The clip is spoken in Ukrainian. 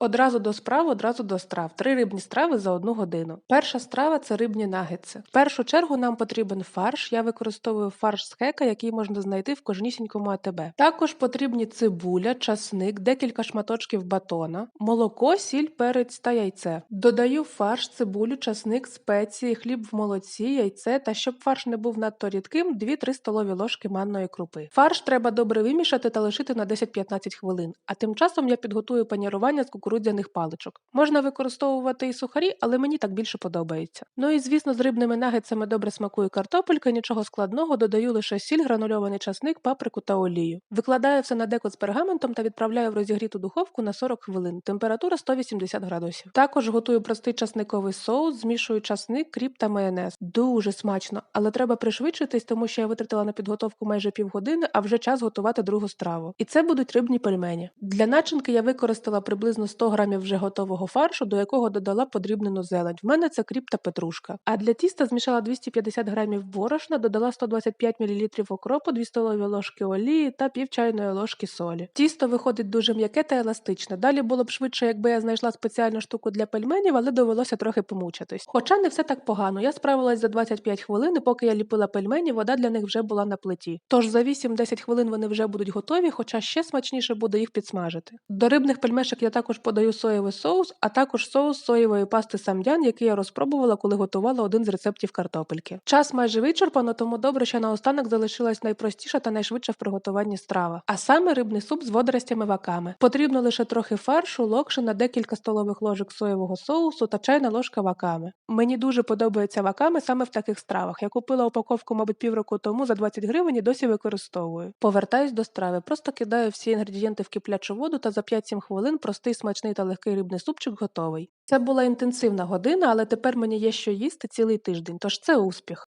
Одразу до справ, одразу до страв. Три рибні страви за одну годину. Перша страва це рибні нагетси. В першу чергу нам потрібен фарш. Я використовую фарш з хека, який можна знайти в кожнісінькому АТБ. Також потрібні цибуля, часник, декілька шматочків батона, молоко, сіль, перець та яйце. Додаю фарш, цибулю, часник, спеції, хліб в молоці, яйце та щоб фарш не був надто рідким, 2-3 столові ложки манної крупи. Фарш треба добре вимішати та лишити на 10-15 хвилин. А тим часом я підготую панірування з кукурудзяних паличок. Можна використовувати і сухарі, але мені так більше подобається. Ну і звісно, з рибними нагетсами добре смакує картопелька, нічого складного, додаю лише сіль, гранульований часник, паприку та олію. Викладаю все на деко з пергаментом та відправляю в розігріту духовку на 40 хвилин. Температура 180 градусів. Також готую простий часниковий соус, змішую часник, кріп та майонез. Дуже смачно, але треба пришвидшитись, тому що я витратила на підготовку майже півгодини, а вже час готувати другу страву. І це будуть рибні пельмені. Для начинки я використала приблизно 100 грамів вже готового фаршу, до якого додала подрібнену зелень. В мене це кріп та петрушка. А для тіста змішала 250 грамів борошна, додала 125 мл окропу, 2 столові ложки олії та пів чайної ложки солі. Тісто виходить дуже м'яке та еластичне. Далі було б швидше, якби я знайшла спеціальну штуку для пельменів, але довелося трохи помучитись. Хоча не все так погано. Я справилась за 25 хвилин, і поки я ліпила пельмені, вода для них вже була на плиті. Тож за 8-10 хвилин вони вже будуть готові, хоча ще смачніше буде їх підсмажити. До рибних пельмешок я також подаю соєвий соус, а також соус соєвої пасти самдян, який я розпробувала, коли готувала один з рецептів картопельки. Час майже вичерпано, тому добре, що наостанок залишилась найпростіша та найшвидша в приготуванні страва, а саме рибний суп з водоростями ваками. Потрібно лише трохи фаршу, локшина, декілька столових ложок соєвого соусу та чайна ложка ваками. Мені дуже подобається ваками саме в таких стравах. Я купила упаковку, мабуть, півроку тому за 20 гривень і досі використовую. Повертаюсь до страви, просто кидаю всі інгредієнти в киплячу воду та за 5-7 хвилин простий смачний та легкий рибний супчик готовий. Це була інтенсивна година, але тепер мені є що їсти цілий тиждень, тож це успіх.